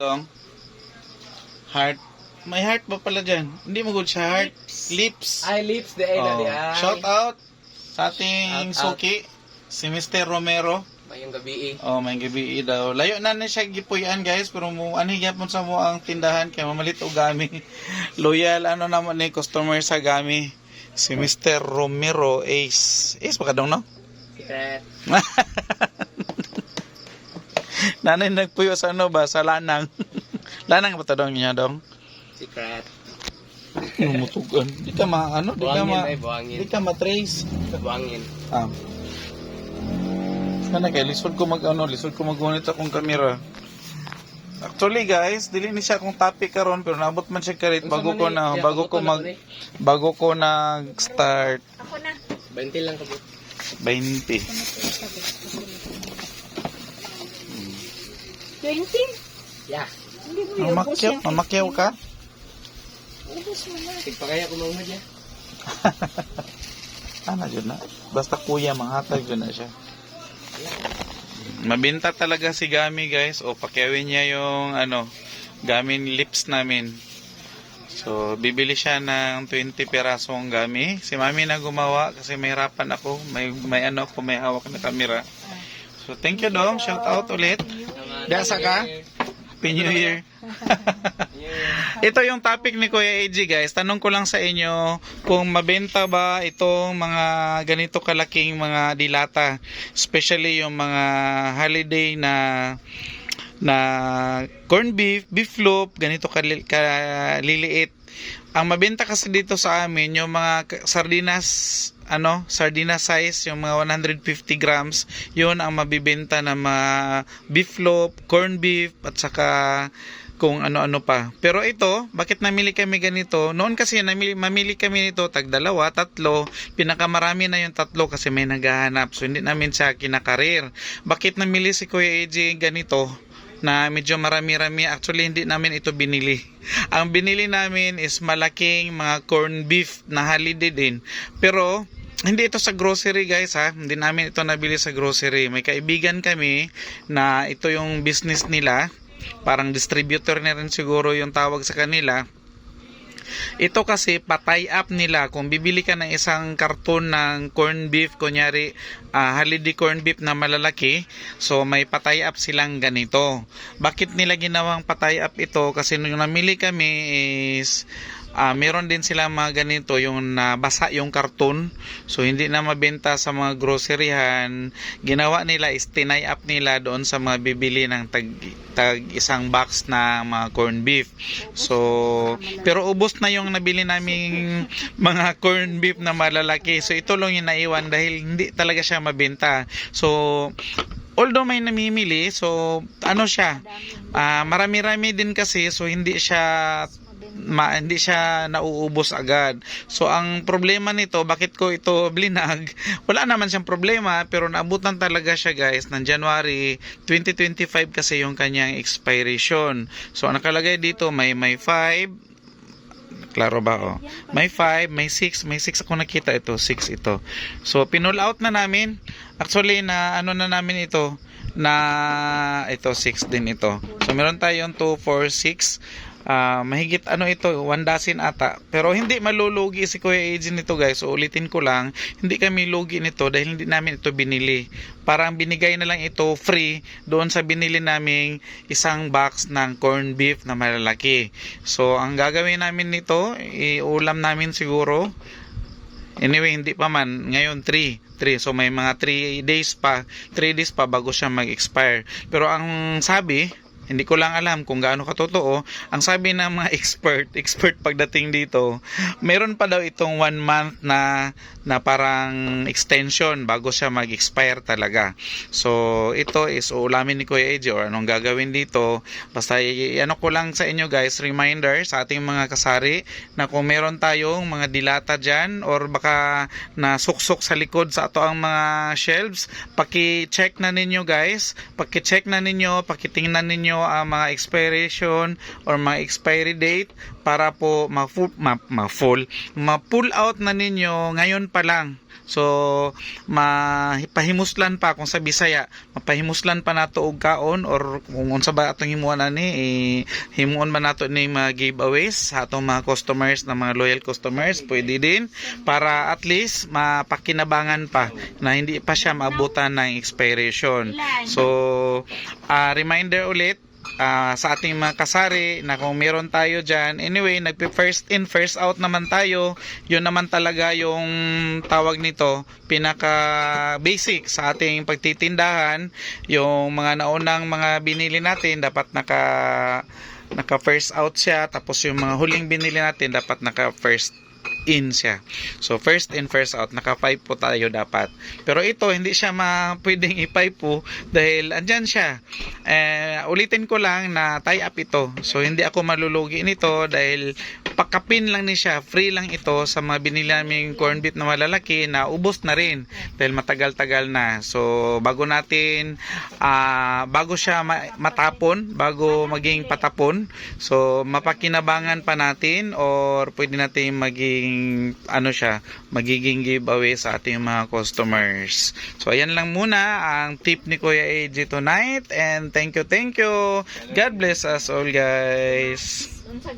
Dong. Heart. May heart ba pala dyan? Hindi mo good siya heart. Lips. Ay, lips, di ay na Oh. ay. Shout out sa ating Shout out. suki. Si Mr. Romero. Mayong gabi eh. Oh, may gabi daw. Layo na na siya gipuyan guys, pero mo ano gyapon sa mo ang tindahan kay mamalit og gami. Loyal ano naman ni customer sa gami. Si Mr. Romero Ace. Ace pa ka dong no? Secret. Nanay nagpuyo sa ano ba sa lanang. lanang ba to dong niya dong? Secret. Numutugan. Di ka ma ano, di ka ma di ka ma-trace. Buhangin. Ah. Sana kay lisod ko mag ano, lisod ko mag-unit akong camera. Actually guys, dili ni siya akong topic karon pero naabot man siya karit bago ko na bago ko mag bago ko nag-start Ako na. 20 lang kabut. 20. 20? Yeah. Hindi mo yung ubos Mamakyaw, yan. mamakyaw ka? Ubos mo na. Tigpa kaya kumangmad ya. Ana jud na. Basta kuya manghatag jud na siya. Mabinta talaga si Gami guys. O pakyawin niya yung ano, Gamin lips namin. So, bibili siya ng 20 pirasong Gami. Si Mami na gumawa kasi may hirapan ako. May, may ano ako, may hawak na camera. So, thank you dong. Shout out ulit. Dasa ka? Happy New Year. Ito yung topic ni Kuya AG guys. Tanong ko lang sa inyo kung mabenta ba itong mga ganito kalaking mga dilata. Especially yung mga holiday na na corn beef, beef loaf, ganito kali- kaliliit. Ang mabenta kasi dito sa amin yung mga sardinas ano, sardina size, yung mga 150 grams, yun ang mabibenta ng mga beef loaf, corn beef, at saka kung ano-ano pa. Pero ito, bakit namili kami ganito? Noon kasi namili, mamili kami nito tag dalawa, tatlo. Pinakamarami na yung tatlo kasi may naghahanap. So hindi namin siya kinakarir. Bakit namili si Kuya AJ ganito? na medyo marami-rami actually hindi namin ito binili ang binili namin is malaking mga corn beef na holiday din pero hindi ito sa grocery guys ha. Hindi namin ito nabili sa grocery. May kaibigan kami na ito yung business nila. Parang distributor na rin siguro yung tawag sa kanila. Ito kasi patay up nila. Kung bibili ka ng isang karton ng corn beef kunyari ah, holiday corn beef na malalaki so may patay up silang ganito. Bakit nila ginawang patay up ito? Kasi nung namili kami is ah, meron din sila mga ganito yung nabasa yung karton so hindi na mabenta sa mga groceryhan. Ginawa nila is tinay up nila doon sa mga bibili ng tag, tag isang box na mga corn beef. So pero ubos na yung nabili naming mga corn beef na malalaki. So ito lang yung naiwan dahil hindi talaga siya mabenta. So although may namimili so ano siya? Ah, marami-rami din kasi so hindi siya ma, hindi siya nauubos agad. So ang problema nito, bakit ko ito blinag? Wala naman siyang problema pero naabutan talaga siya guys ng January 2025 kasi yung kanyang expiration. So ang nakalagay dito may may 5 Klaro ba oh? May 5, may 6, may 6 ako nakita ito, 6 ito. So pinull out na namin. Actually na ano na namin ito na ito 6 din ito. So meron tayong 2, 4, 6 Ah, mahigit ano ito, one dozen ata. Pero hindi malulugi si Kuya Agent nito guys. So ulitin ko lang, hindi kami lugi nito dahil hindi namin ito binili. Parang binigay na lang ito free doon sa binili naming isang box ng corn beef na malalaki. So ang gagawin namin nito, iulam namin siguro. Anyway, hindi pa man. Ngayon, 3. 3. So, may mga 3 days pa. 3 days pa bago siya mag-expire. Pero ang sabi, hindi ko lang alam kung gaano katotoo. Ang sabi ng mga expert, expert pagdating dito, meron pa daw itong one month na na parang extension bago siya mag-expire talaga. So, ito is ulamin ni Kuya AJ or anong gagawin dito. Basta ano ko lang sa inyo guys, reminder sa ating mga kasari na kung meron tayong mga dilata dyan or baka na suksok sa likod sa ato ang mga shelves, paki-check na ninyo guys, paki-check na ninyo, pakitingnan ninyo ang mga expiration or mga expiry date para po ma-full, ma- ma-full, ma-pull out na ninyo ngayon pa lang. So, mapahimuslan pa kung sa Bisaya, mapahimuslan pa nato og kaon or kung unsa ba atong himuon ani, eh, himuon man nato ni mga giveaways sa atong mga customers na mga loyal customers, pwede din para at least mapakinabangan pa na hindi pa siya maabutan ng expiration. So, ah, reminder ulit, ah, sa ating mga kasari na kung meron tayo dyan, anyway, nagpe-first in, first out naman tayo. Yun naman talaga yung tawag nito, pinaka basic sa ating pagtitindahan. Yung mga naunang mga binili natin, dapat naka naka first out siya tapos yung mga huling binili natin dapat naka first in siya. So first in first out naka 5 po tayo dapat. Pero ito hindi siya ma pwedeng i-5 po dahil andyan siya. Eh, ulitin ko lang na tie up ito. So hindi ako malulugi nito dahil pakapin lang ni siya. Free lang ito sa mga binili naming corn beef na malalaki na ubos na rin dahil matagal-tagal na. So bago natin ah, bago siya ma- matapon, bago maging patapon, so mapakinabangan pa natin or pwede natin maging ano siya, magiging giveaway sa ating mga customers. So ayan lang muna ang tip ni Kuya AJ tonight and thank you, thank you. God bless us all guys.